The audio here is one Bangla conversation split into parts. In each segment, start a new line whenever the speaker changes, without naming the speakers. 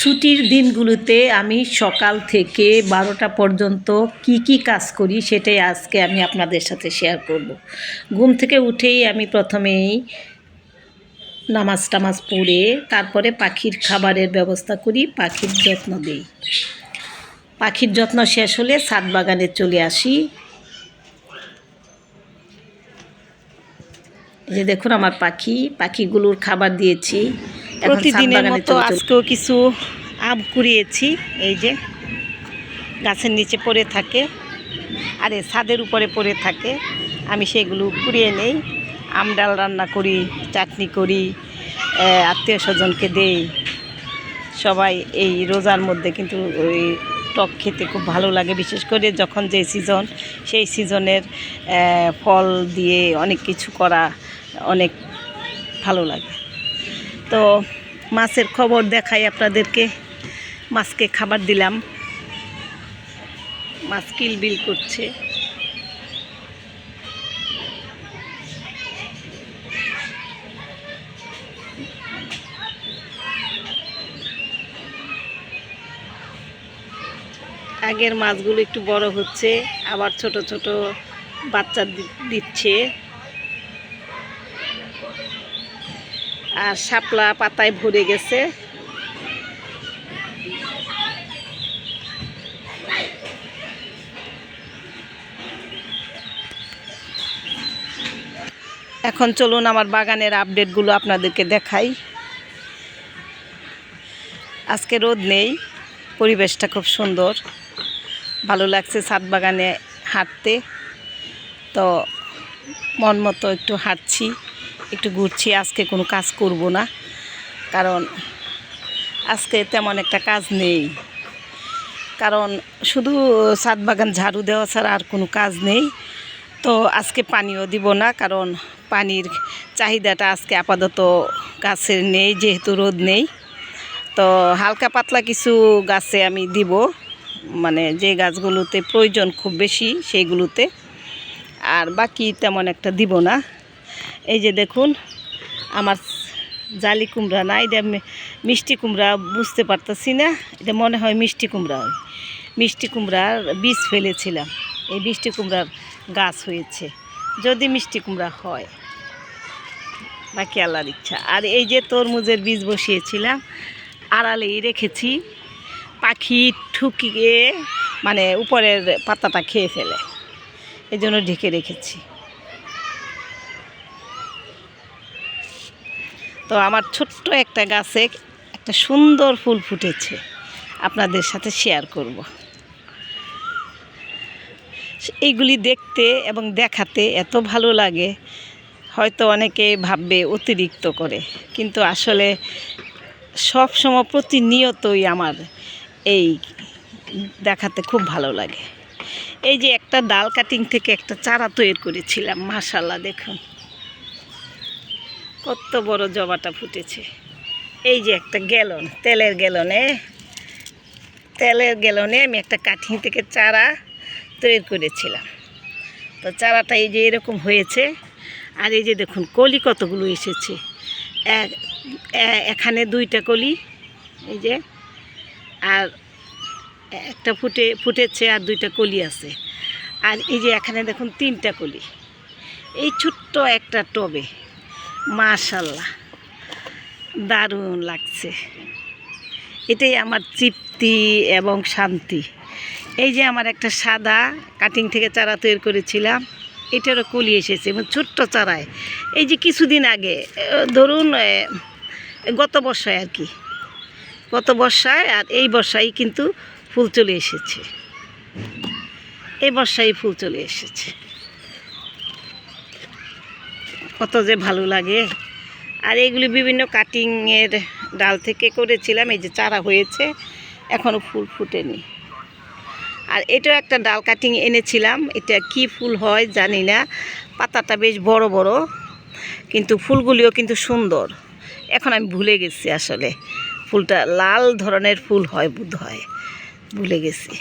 ছুটির দিনগুলোতে আমি সকাল থেকে বারোটা পর্যন্ত কি কি কাজ করি সেটাই আজকে আমি আপনাদের সাথে শেয়ার করব। ঘুম থেকে উঠেই আমি প্রথমেই নামাজ টামাজ পড়ে তারপরে পাখির খাবারের ব্যবস্থা করি, পাখির যত্ন দিই। পাখির যত্ন শেষ হলে ছাদ বাগানে চলে আসি। যে দেখুন আমার পাখি, পাখিগুলোর খাবার দিয়েছি।
প্রতিদিনের মতো আজকেও কিছু আম কুড়িয়েছি এই যে গাছের নিচে পড়ে থাকে আরে ছাদের উপরে পড়ে থাকে। আমি সেগুলো কুড়িয়ে নেই আম ডাল রান্না করি চাটনি করি আত্মীয় স্বজনকে দেই। সবাই এই রোজার মধ্যে কিন্তু ওই টক খেতে খুব ভালো লাগে বিশেষ করে যখন যে সিজন সেই সিজনের ফল দিয়ে অনেক কিছু করা অনেক ভালো লাগে। তো মাছের খবর দেখাই আপনাদেরকে। মাছকে খাবার দিলাম। মাছ কিলবিল করছে। আগের মাছগুলো একটু বড় হচ্ছে, আবার ছোট ছোট বাচ্চা দিচ্ছে। আর শাপলা পাতায় ভরে গেছে। এখন চলুন আমার বাগানের আপডেটগুলো আপনাদেরকে দেখাই। আজকে রোদ নেই, পরিবেশটা খুব সুন্দর। ভালো লাগছে ছাদ বাগানে হাঁটতে। তো মন মতো একটু হাঁটছি। একটু ঘুরছি, আজকে কোনো কাজ করব না। কারণ আজকে তেমন একটা কাজ নেই। কারণ শুধু ছাদ বাগান ঝাড়ু দেওয়া ছাড়া আর কোনো কাজ নেই। তো আজকে পানিও দিব না, কারণ পানির চাহিদাটা আজকে আপাতত গাছের নেই, যেহেতু রোদ নেই। তো হালকা পাতলা কিছু গাছে আমি দিব মানে যে গাছগুলোতে প্রয়োজন খুব বেশি, সেইগুলোতে। আর বাকি তেমন একটা দিব না। এই যে দেখুন, আমার জালি কুমড়া না এটা মিষ্টি কুমড়া বুঝতে পারতেছি না এটা মনে হয় মিষ্টি কুমড়া হয়। মিষ্টি কুমড়ার বীজ ফেলেছিলাম, এই মিষ্টি কুমড়ার গাছ হয়েছে, যদি মিষ্টি কুমড়া হয় বাকি আল্লাহর ইচ্ছা। আর এই যে তরমুজের বীজ বসিয়েছিলাম আড়ালেই রেখেছি, পাখি ঠুকিয়ে মানে উপরের পাতাটা খেয়ে ফেলে, এই জন্য ঢেকে রেখেছি। তো আমার ছোট্ট একটা গাছে একটা সুন্দর ফুল ফুটেছে। আপনাদের সাথে শেয়ার করব। এইগুলি দেখতে এবং দেখাতে এত ভালো লাগে, হয়তো অনেকে ভাববে অতিরিক্ত করে। কিন্তু আসলে সব সময় প্রতিনিয়তই আমার এই দেখাতে খুব ভালো লাগে। এই যে একটা ডাল কাটিং থেকে একটা চারা তৈরি করেছিলাম মাশাল্লাহ দেখুন। কত বড় জবাটা ফুটেছে। এই যে একটা গ্যালন তেলের গ্যালনে তেলের গ্যালনে আমি একটা কাঠিং থেকে চারা তৈরি করেছিলাম। তো চারাটা এই যে এরকম হয়েছে, আর এই যে দেখুন, কলি কতগুলো এসেছে। এখানে দুইটা কলি, এই যে, আর একটা ফুটে, ফুটেছে আর দুইটা কলি আছে। আর এই যে এখানে দেখুন, তিনটা কলি। এই ছোট্ট একটা টবে মাশাল্লাহ, দারুণ লাগছে। এটাই আমার তৃপ্তি এবং শান্তি। এই যে আমার একটা সাদা কাটিং থেকে চারা তৈরি করেছিলাম, এটারও কলি এসেছে এবং ছোট্ট চারায়। এই যে কিছুদিন আগে ধরুন গত বর্ষায় আর কি। গত বর্ষায় আর এই বর্ষায় কিন্তু ফুল চলে এসেছে। এই বর্ষায় ফুল চলে এসেছে। কত যে ভালো লাগে। আর এগুলি বিভিন্ন কাটিংয়ের ডাল থেকে করেছিলাম, এই যে চারা হয়েছে এখনও ফুল ফুটেনি। আর এটাও একটা ডাল কাটিং এনেছিলাম, এটা কি ফুল হয় জানি না, পাতাটা বেশ বড় বড়, কিন্তু ফুলগুলিও কিন্তু সুন্দর। এখন আমি ভুলে গেছি আসলে, ফুলটা লাল ধরনের ফুল হয় বোধ হয় ভুলে গেছি।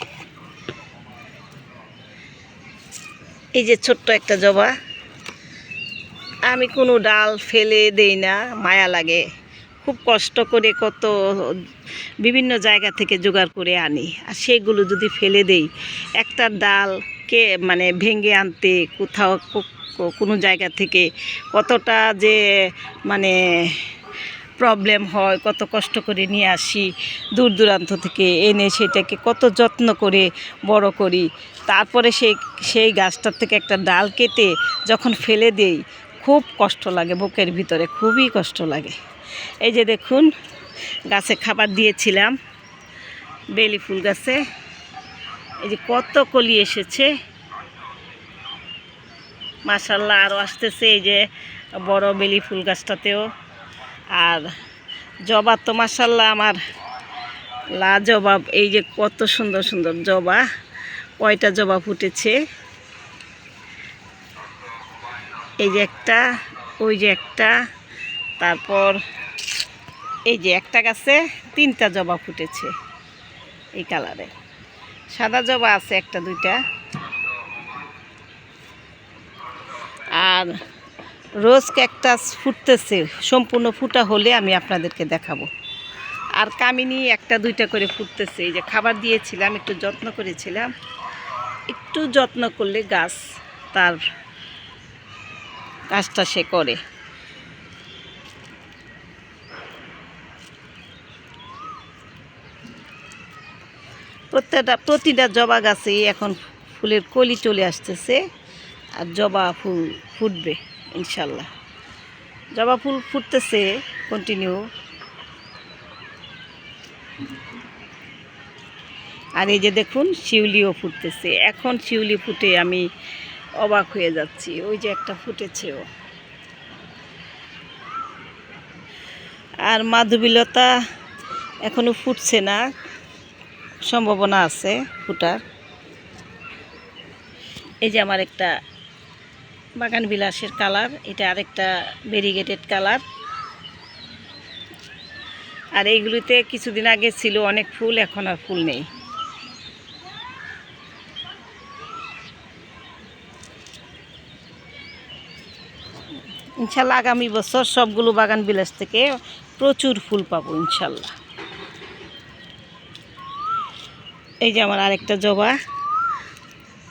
এই যে ছোট্ট একটা জবা আমি কোনো ডাল ফেলে দেই না, মায়া লাগে। খুব কষ্ট করে কত বিভিন্ন জায়গা থেকে জোগাড় করে আনি। আর সেগুলো যদি ফেলে দেই, একটা ডালকে মানে ভেঙে আনতে কোথাও কো- কো- কোনো জায়গা থেকে কতটা যে মানে প্রবলেম হয়, কত কষ্ট করে নিয়ে আসি, দূর দূরান্ত থেকে এনে সেটাকে কত যত্ন করে বড় করি। তারপরে সেই সেই গাছটার থেকে একটা ডাল কেটে যখন ফেলে দেই খুব কষ্ট লাগে বুকের ভিতরে, খুবই কষ্ট লাগে। এই যে দেখুন, গাছে খাবার দিয়েছিলাম, বেলি ফুল গাছে। এই যে কত কলি এসেছে। মাসাল্লাহ আরও আসতেছে এই যে বড় বেলি ফুল গাছটাতেও। আর জবা তো মাসাল্লাহ আমার লা জবা এই যে কত সুন্দর সুন্দর জবা, কয়টা জবা ফুটেছে। এই যে একটা, ওই যে একটা, তারপর এই যে একটা গাছে তিনটা জবা ফুটেছে এই কালারে। সাদা জবা আছে একটা, দুইটা। আর রোজ ক্যাকটাস ফুটতেছে, সম্পূর্ণ ফুটা হলে আমি আপনাদেরকে দেখাবো। আর কামিনী একটা, দুইটা করে ফুটতেছে। এই যে খাবার দিয়েছিলাম, একটু যত্ন করেছিলাম। একটু যত্ন করলে গাছ তার কাজটা সে করে। প্রত্যেকটা, প্রতিটা জবা গাছেই এখন ফুলের কলি চলে আসতেছে আর জবা ফুল ফুটবে, ইনশাল্লাহ। জবা ফুল ফুটতেছে কন্টিনিউ আর এই যে দেখুন, শিউলিও ফুটতেছে। এখন শিউলি ফুটে আমি অবাক হয়ে যাচ্ছি। ওই যে একটা ফুটেছেও। আর মাধবীলতা এখনও ফুটছে না। সম্ভাবনা আছে ফুটার। এই যে আমার একটা বাগান বিলাসের কালার, এটা আরেকটা ভেরিগেটেড কালার। আর এইগুলিতে কিছুদিন আগে ছিল অনেক ফুল, এখন আর ফুল নেই। ইনশাল্লাহ আগামী বছর সবগুলো বাগান বিলাস থেকে প্রচুর ফুল পাবো ইনশাল্লাহ। এই যে আমার আরেকটা জবা।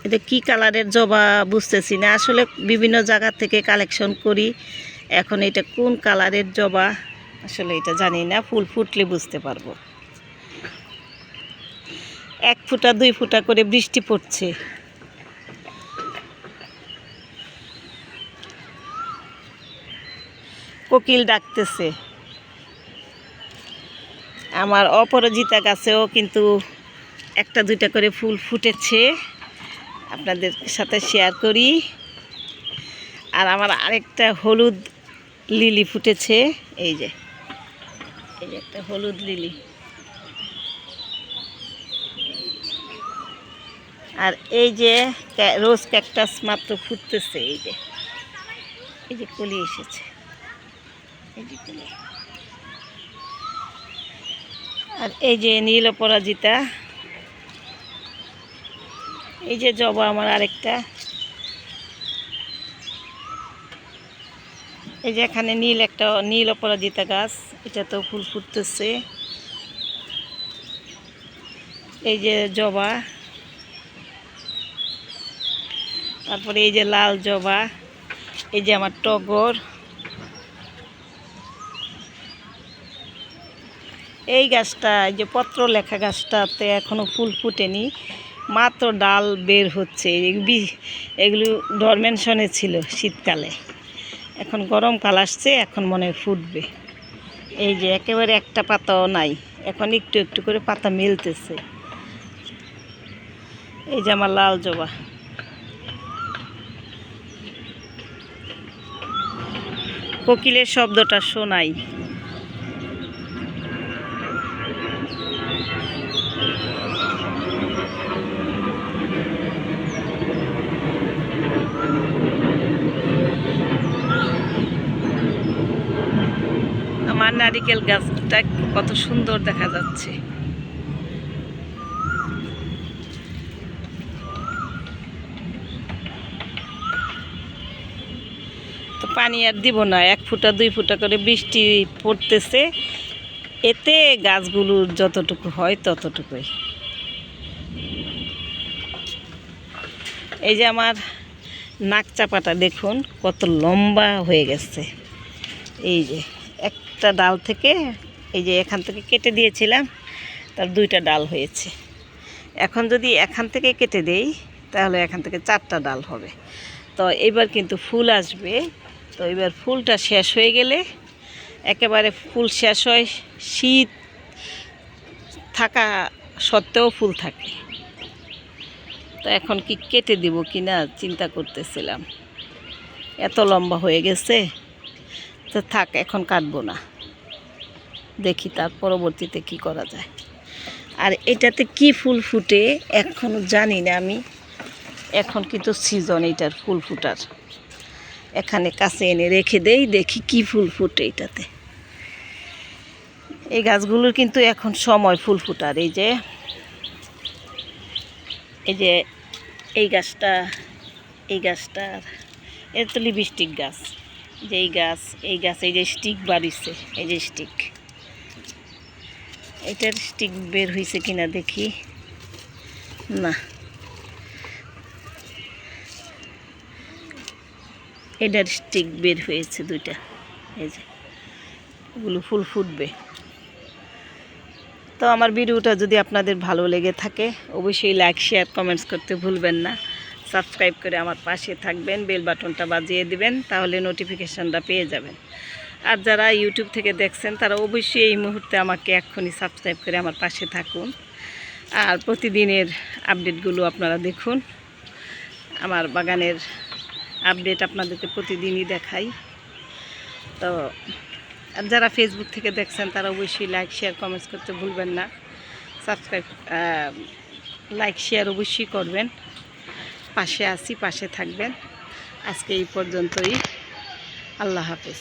এটা কি কালারের জবা বুঝতেছি না। আসলে বিভিন্ন জায়গা থেকে কালেকশন করি। এখন এটা কোন কালারের জবা? আসলে এটা জানি না। ফুল ফুটলে বুঝতে পারব। এক ফুটা, দুই ফুটা করে বৃষ্টি পড়ছে। কোকিল ডাকতেছে। আমার অপরাজিতা গাছেও কিন্তু একটা, দুইটা করে ফুল ফুটেছে। আপনাদের সাথে শেয়ার করি। আর আমার আরেকটা হলুদ লিলি ফুটেছে। এই যে এই যে একটা হলুদ লিলি। আর এই যে রোজ ক্যাকটাস মাত্র ফুটতেছে, এই যে এই যে কলি এসেছে। আর এই যে নীল অপরাজিতা এই যে জবা আমার আরেকটা। এই যে এখানে নীল একটা, নীল অপরাজিতা গাছ এটা তো ফুল ফুটতেছে। এই যে জবা। তারপরে এই যে লাল জবা, এই যে আমার টগর। এই গাছটা যে পত্র লেখা গাছটাতে এখনও ফুল ফুটেনি, মাত্র ডাল বের হচ্ছে এগুলো ডরমেনশনে ছিল শীতকালে। এখন গরমকাল আসছে, এখন মনে ফুটবে। এই যে একেবারে একটা পাতাও নাই, এখন একটু একটু করে পাতা মেলতেছে। এই যে আমার লাল জবা। কোকিলের শব্দটা শোনাই। নারিকেল গাছটা কত সুন্দর দেখা যাচ্ছে। তো পানি আর দিব না, এক ফুটা, দুই ফুটা করে বৃষ্টি পড়তেছে। এতে গাছগুলোর যতটুকু হয় ততটুকুই। এই যে আমার নাক চাপাটা দেখুন, কত লম্বা হয়ে গেছে। এই যে। একটা ডাল থেকে এই যে এখান থেকে কেটে দিয়েছিলাম, তার দুইটা ডাল হয়েছে। এখন যদি এখান থেকে কেটে দেই, তাহলে এখান থেকে চারটা ডাল হবে। তো এবার কিন্তু ফুল আসবে। তো এবার ফুলটা শেষ হয়ে গেলে একেবারে ফুল শেষ হয়, শীত থাকা সত্ত্বেও ফুল থাকে। তো এখন কি কেটে দিব কি না চিন্তা করতেছিলাম। এত লম্বা হয়ে গেছে। তো থাক, এখন কাটবো না। দেখি তার পরবর্তীতে কি করা যায়। আর এটাতে কি ফুল ফুটে এখনও জানি না আমি। এখন কিন্তু সিজন এটার ফুল ফুটার। এখানে কাছে এনে রেখে দেই, দেখি কি ফুল ফুটে এটাতে। এই গাছগুলোর কিন্তু এখন সময় ফুল ফুটার। এই যে এই যে এই গাছটা, এই গাছটার এটা তো লিপস্টিক গাছ। যে এই গাছ এই গাছ এই যে স্টিক বাড়িছে, এই যে স্টিক এটার স্টিক বের হয়েছে কিনা দেখি। না। এটার স্টিক বের হয়েছে দুইটা। এই যে, এগুলো ফুল ফুটবে। তো আমার ভিডিওটা যদি আপনাদের ভালো লেগে থাকে, অবশ্যই লাইক শেয়ার কমেন্টস করতে ভুলবেন না। সাবস্ক্রাইব করে আমার পাশে থাকবেন, বেল বাটনটা বাজিয়ে দিবেন, তাহলে নোটিফিকেশানটা পেয়ে যাবেন। আর যারা ইউটিউব থেকে দেখছেন, তারা অবশ্যই এই মুহূর্তে আমাকে এক্ষুনি সাবস্ক্রাইব করে আমার পাশে থাকুন। আর প্রতিদিনের আপডেটগুলো আপনারা দেখুন। আমার বাগানের আপডেট আপনাদেরকে প্রতিদিনই দেখাই। তো, আর যারা ফেসবুক থেকে দেখছেন, তারা অবশ্যই লাইক শেয়ার কমেন্টস করতে ভুলবেন না। সাবস্ক্রাইব লাইক শেয়ার অবশ্যই করবেন। পাশে আসি পাশে থাকবেন। আজকে এই পর্যন্তই। আল্লাহ হাফেজ।